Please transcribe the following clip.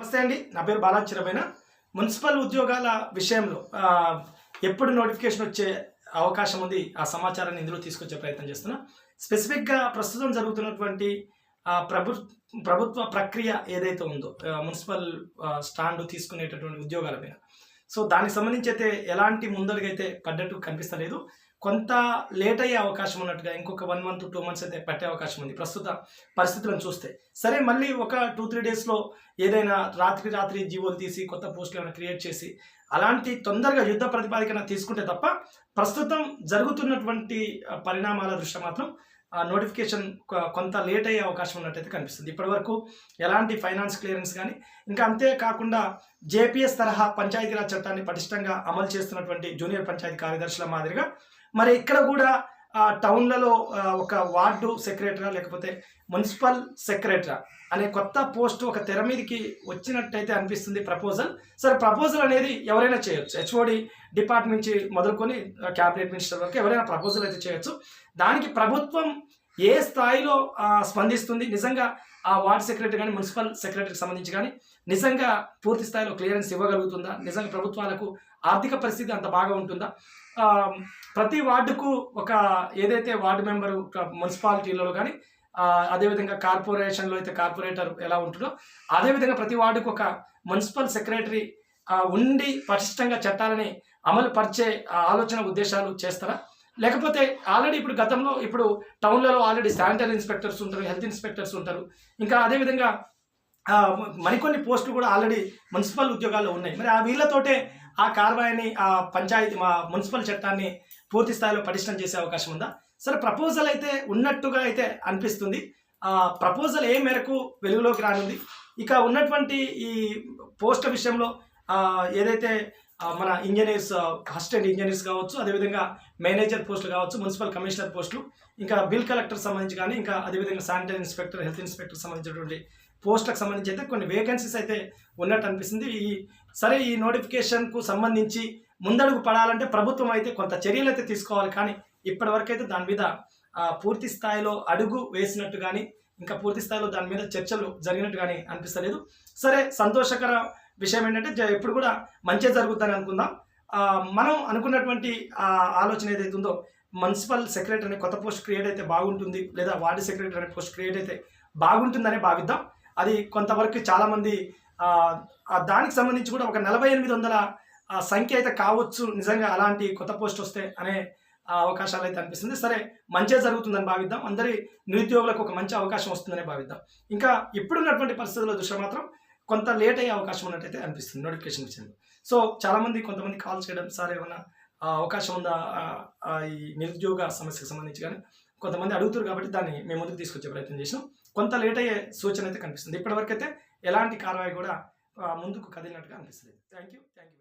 నమస్తే అండి. నా పేరు బాలాజీ మున్సిపల్ ఉద్యోగాల విషయంలో ఎప్పుడు నోటిఫికేషన్ వచ్చే అవకాశం ఉంది ఆ సమాచారాన్ని ఇందులో తీసుకొచ్చే ప్రయత్నం చేస్తున్నా. స్పెసిఫిక్గా ప్రస్తుతం జరుగుతున్నటువంటి ప్రభు ప్రభుత్వ ప్రక్రియ ఏదైతే ఉందో మున్సిపల్ స్టాండ్ తీసుకునేటటువంటి ఉద్యోగాల మీద. సో దానికి సంబంధించి అయితే ఎలాంటి ముందడుగైతే పడ్డట్టు కనిపిస్తలేదు. కొంత లేట్ అయ్యే అవకాశం ఉన్నట్టుగా ఇంకొక వన్ మంత్ టూ మంత్స్ అయితే పట్టే అవకాశం ఉంది. ప్రస్తుత పరిస్థితులను చూస్తే. సరే మళ్ళీ ఒక టూ త్రీ డేస్లో ఏదైనా రాత్రి రాత్రి జీవోలు తీసి కొత్త పోస్టులు ఏమైనా క్రియేట్ చేసి అలాంటి తొందరగా యుద్ధ ప్రతిపాదికన తీసుకుంటే తప్ప ప్రస్తుతం జరుగుతున్నటువంటి పరిణామాల దృష్ట్యా మాత్రం నోటిఫికేషన్ కొ- కొంత లేట్ అయ్యే అవకాశం ఉన్నట్టయితే కనిపిస్తుంది. ఇప్పటివరకు ఎలాంటి ఫైనాన్స్ క్లియరెన్స్ కానీ ఇంకా అంతేకాకుండా జేపీఎస్ తరహా పంచాయతీరాజ్ చట్టాన్ని పటిష్టంగా అమలు చేస్తున్నటువంటి జూనియర్ పంచాయతీ కార్యదర్శుల మాదిరిగా మరి ఇక్కడ కూడా టౌన్లలో ఒక వార్డు సెక్రటరీ లేకపోతే మున్సిపల్ సెక్రటరీ అనే కొత్త పోస్ట్ ఒక తెర మీదకి వచ్చినట్టయితే అనిపిస్తుంది ప్రపోజల్. సరే ప్రపోజల్ అనేది ఎవరైనా చేయొచ్చు. హెచ్ఓడి డిపార్ట్మెంట్ నుంచి మొదలుకొని క్యాబినెట్ మినిస్టర్ వరకు ఎవరైనా ప్రపోజల్ అయితే చేయొచ్చు. దానికి ప్రభుత్వం ఏ స్థాయిలో స్పందిస్తుంది? నిజంగా ఆ వార్డ్ సెక్రటరీ కానీ మున్సిపల్ సెక్రటరీకి సంబంధించి కానీ నిజంగా పూర్తి స్థాయిలో క్లియరెన్స్ ఇవ్వగలుగుతుందా? నిజంగా ప్రభుత్వాలకు ఆర్థిక పరిస్థితి అంత బాగా ఉంటుందా? ప్రతి వార్డుకు ఒక ఏదైతే వార్డు మెంబరు మున్సిపాలిటీలలో కానీ అదేవిధంగా కార్పొరేషన్లో అయితే కార్పొరేటర్ ఎలా ఉంటుందో అదేవిధంగా ప్రతి వార్డుకు ఒక మున్సిపల్ సెక్రటరీ ఉండి పటిష్టంగా చట్టాలని అమలు పరిచే ఆలోచన ఉద్దేశాలు చేస్తారా? లేకపోతే ఆల్రెడీ ఇప్పుడు గతంలో ఇప్పుడు టౌన్లలో ఆల్రెడీ శానిటరీ ఇన్స్పెక్టర్స్ ఉంటారు హెల్త్ ఇన్స్పెక్టర్స్ ఉంటారు. ఇంకా అదేవిధంగా మరికొన్ని పోస్టులు కూడా ఆల్రెడీ మున్సిపల్ ఉద్యోగాల్లో ఉన్నాయి. మరి ఆ వీళ్ళతోటే ఆ కార్వాయిని ఆ పంచాయతీ మా మున్సిపల్ చట్టాన్ని పూర్తి స్థాయిలో పటిష్టం చేసే అవకాశం ఉందా? సరే ప్రపోజల్ అయితే ఉన్నట్టుగా అయితే అనిపిస్తుంది. ఆ ప్రపోజల్ ఏ మేరకు వెలుగులోకి రానుంది? ఇక ఉన్నటువంటి ఈ పోస్ట్ విషయంలో ఏదైతే మన ఇంజనీర్స్ అసిస్టెంట్ ఇంజనీర్స్ కావచ్చు అదేవిధంగా మేనేజర్ పోస్టులు కావచ్చు మున్సిపల్ కమిషనర్ పోస్టులు ఇంకా బిల్ కలెక్టర్ సంబంధించి కానీ ఇంకా అదేవిధంగా శానిటరీ ఇన్స్పెక్టర్ హెల్త్ ఇన్స్పెక్టర్ సంబంధించినటువంటి పోస్టులకు సంబంధించి అయితే కొన్ని వేకెన్సీస్ అయితే ఉన్నట్టు అనిపిస్తుంది. ఈ సరే ఈ నోటిఫికేషన్కు సంబంధించి ముందడుగు పడాలంటే ప్రభుత్వం అయితే కొంత చర్యలు అయితే తీసుకోవాలి. కానీ ఇప్పటివరకు అయితే దాని మీద పూర్తి స్థాయిలో అడుగు వేసినట్టు కానీ ఇంకా పూర్తి స్థాయిలో దాని మీద చర్చలు జరిగినట్టు కానీ అనిపిస్తలేదు. సరే సంతోషకర విషయం ఏంటంటే జ- ఎప్పుడు కూడా మంచిగా జరుగుతుందని అనుకుందాం. మనం అనుకున్నటువంటి ఆలోచన ఏదైతే ఉందో మున్సిపల్ సెక్రటరీ అనే కొత్త పోస్ట్ క్రియేట్ అయితే బాగుంటుంది లేదా వార్డు సెక్రటరీ అనే పోస్ట్ క్రియేట్ అయితే బాగుంటుందనే భావిద్దాం. అది కొంతవరకు చాలామంది దానికి సంబంధించి కూడా ఒక నలభై ఎనిమిది వందల సంఖ్య అయితే కావచ్చు నిజంగా అలాంటి కొత్త పోస్ట్ వస్తే అనే అవకాశాలు అయితే అనిపిస్తుంది. సరే మంచిగా జరుగుతుందని భావిద్దాం. అందరి నిరుద్యోగులకు ఒక మంచి అవకాశం వస్తుందని భావిద్దాం. ఇంకా ఇప్పుడున్నటువంటి పరిస్థితుల దృష్ట్యా మాత్రం కొంత లేట్ అయ్యే అవకాశం ఉన్నట్టయితే అనిపిస్తుంది నోటిఫికేషన్ విషయంలో సో చాలామంది కొంతమంది కాల్ చేయడం సార్ ఏమన్నా అవకాశం ఉందా? ఈ నిరుద్యోగ సమస్యకు సంబంధించి కానీ కొంతమంది అడుగుతారు కాబట్టి దాన్ని మేము ముందుకు తీసుకొచ్చే ప్రయత్నం చేసినాం. కొంత లేట్ అయ్యే సూచన అయితే కనిపిస్తుంది. ఇప్పటివరకు అయితే ఎలాంటి కార్యవాయి కూడా ముందుకు కదిలినట్టుగా అనిపిస్తుంది థ్యాంక్ యూ థ్యాంక్ యూ